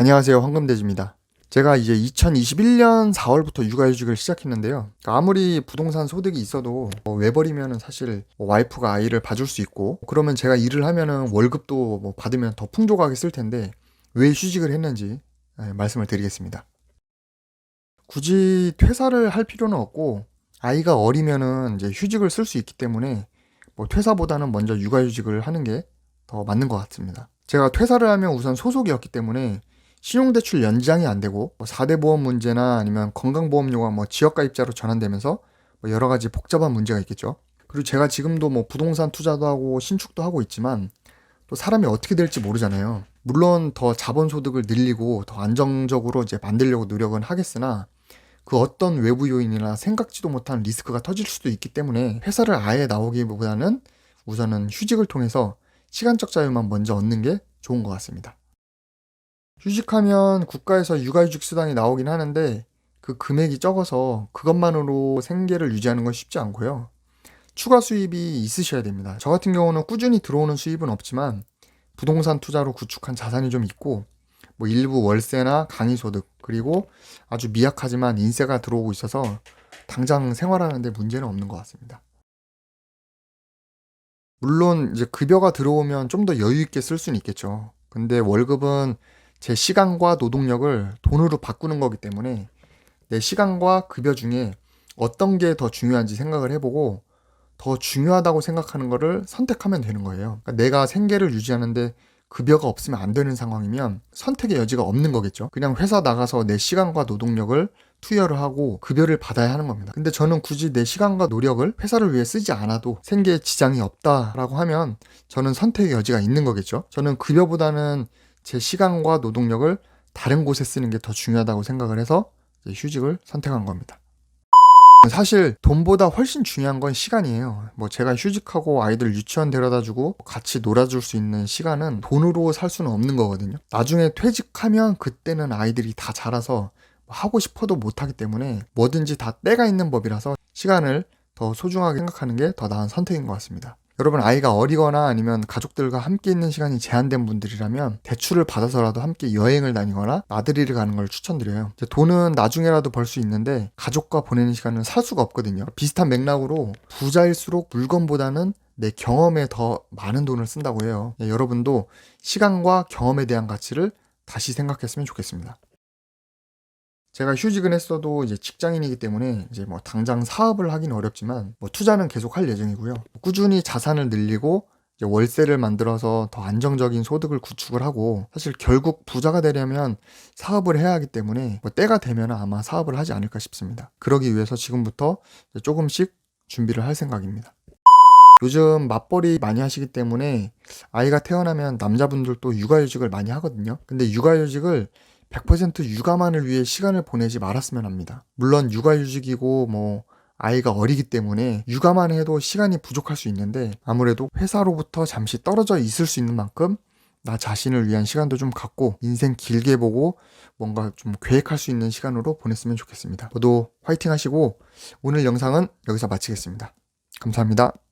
안녕하세요. 황금돼지입니다. 제가 이제 2021년 4월부터 육아휴직을 시작했는데요. 그러니까 아무리 부동산 소득이 있어도 뭐 외벌이면은 사실 뭐 와이프가 아이를 봐줄 수 있고 그러면 제가 일을 하면은 월급도 뭐 받으면 더 풍족하게 쓸 텐데 왜 휴직을 했는지 예, 말씀을 드리겠습니다. 굳이 퇴사를 할 필요는 없고 아이가 어리면은 이제 휴직을 쓸 수 있기 때문에 뭐 퇴사보다는 먼저 육아휴직을 하는 게 더 맞는 것 같습니다. 제가 퇴사를 하면 우선 소속이었기 때문에 신용대출 연장이 안 되고 뭐 4대 보험 문제나 아니면 건강보험료가 뭐 지역가입자로 전환되면서 뭐 여러 가지 복잡한 문제가 있겠죠. 그리고 제가 지금도 뭐 부동산 투자도 하고 신축도 하고 있지만 또 사람이 어떻게 될지 모르잖아요. 물론 더 자본 소득을 늘리고 더 안정적으로 이제 만들려고 노력은 하겠으나 그 어떤 외부 요인이나 생각지도 못한 리스크가 터질 수도 있기 때문에 회사를 아예 나오기보다는 우선은 휴직을 통해서 시간적 자유만 먼저 얻는 게 좋은 것 같습니다. 휴직하면 국가에서 육아휴직 수당이 나오긴 하는데 그 금액이 적어서 그것만으로 생계를 유지하는 건 쉽지 않고요. 추가 수입이 있으셔야 됩니다. 저 같은 경우는 꾸준히 들어오는 수입은 없지만 부동산 투자로 구축한 자산이 좀 있고 뭐 일부 월세나 강의 소득 그리고 아주 미약하지만 인세가 들어오고 있어서 당장 생활하는데 문제는 없는 것 같습니다. 물론 이제 급여가 들어오면 좀 더 여유 있게 쓸 수는 있겠죠. 근데 월급은 제 시간과 노동력을 돈으로 바꾸는 거기 때문에 내 시간과 급여 중에 어떤 게 더 중요한지 생각을 해보고 더 중요하다고 생각하는 거를 선택하면 되는 거예요. 그러니까 내가 생계를 유지하는데 급여가 없으면 안 되는 상황이면 선택의 여지가 없는 거겠죠. 그냥 회사 나가서 내 시간과 노동력을 투여를 하고 급여를 받아야 하는 겁니다. 근데 저는 굳이 내 시간과 노력을 회사를 위해 쓰지 않아도 생계에 지장이 없다라고 하면 저는 선택의 여지가 있는 거겠죠. 저는 급여보다는 제 시간과 노동력을 다른 곳에 쓰는 게 더 중요하다고 생각을 해서 휴직을 선택한 겁니다. 사실 돈보다 훨씬 중요한 건 시간이에요. 뭐 제가 휴직하고 아이들 유치원 데려다 주고 같이 놀아줄 수 있는 시간은 돈으로 살 수는 없는 거거든요. 나중에 퇴직하면 그때는 아이들이 다 자라서 하고 싶어도 못하기 때문에 뭐든지 다 때가 있는 법이라서 시간을 더 소중하게 생각하는 게 더 나은 선택인 것 같습니다. 여러분 아이가 어리거나 아니면 가족들과 함께 있는 시간이 제한된 분들이라면 대출을 받아서라도 함께 여행을 다니거나 나들이를 가는 걸 추천드려요. 돈은 나중에라도 벌 수 있는데 가족과 보내는 시간은 살 수가 없거든요. 비슷한 맥락으로 부자일수록 물건보다는 내 경험에 더 많은 돈을 쓴다고 해요. 예, 여러분도 시간과 경험에 대한 가치를 다시 생각했으면 좋겠습니다. 제가 휴직은 했어도 이제 직장인이기 때문에 이제 뭐 당장 사업을 하긴 어렵지만 뭐 투자는 계속 할 예정이고요. 꾸준히 자산을 늘리고 월세를 만들어서 더 안정적인 소득을 구축을 하고 사실 결국 부자가 되려면 사업을 해야 하기 때문에 뭐 때가 되면 아마 사업을 하지 않을까 싶습니다. 그러기 위해서 지금부터 조금씩 준비를 할 생각입니다. 요즘 맞벌이 많이 하시기 때문에 아이가 태어나면 남자분들도 육아휴직을 많이 하거든요. 근데 육아휴직을 100% 육아만을 위해 시간을 보내지 말았으면 합니다. 물론 육아휴직이고 뭐 아이가 어리기 때문에 육아만 해도 시간이 부족할 수 있는데 아무래도 회사로부터 잠시 떨어져 있을 수 있는 만큼 나 자신을 위한 시간도 좀 갖고 인생 길게 보고 뭔가 좀 계획할 수 있는 시간으로 보냈으면 좋겠습니다. 모두 화이팅 하시고 오늘 영상은 여기서 마치겠습니다. 감사합니다.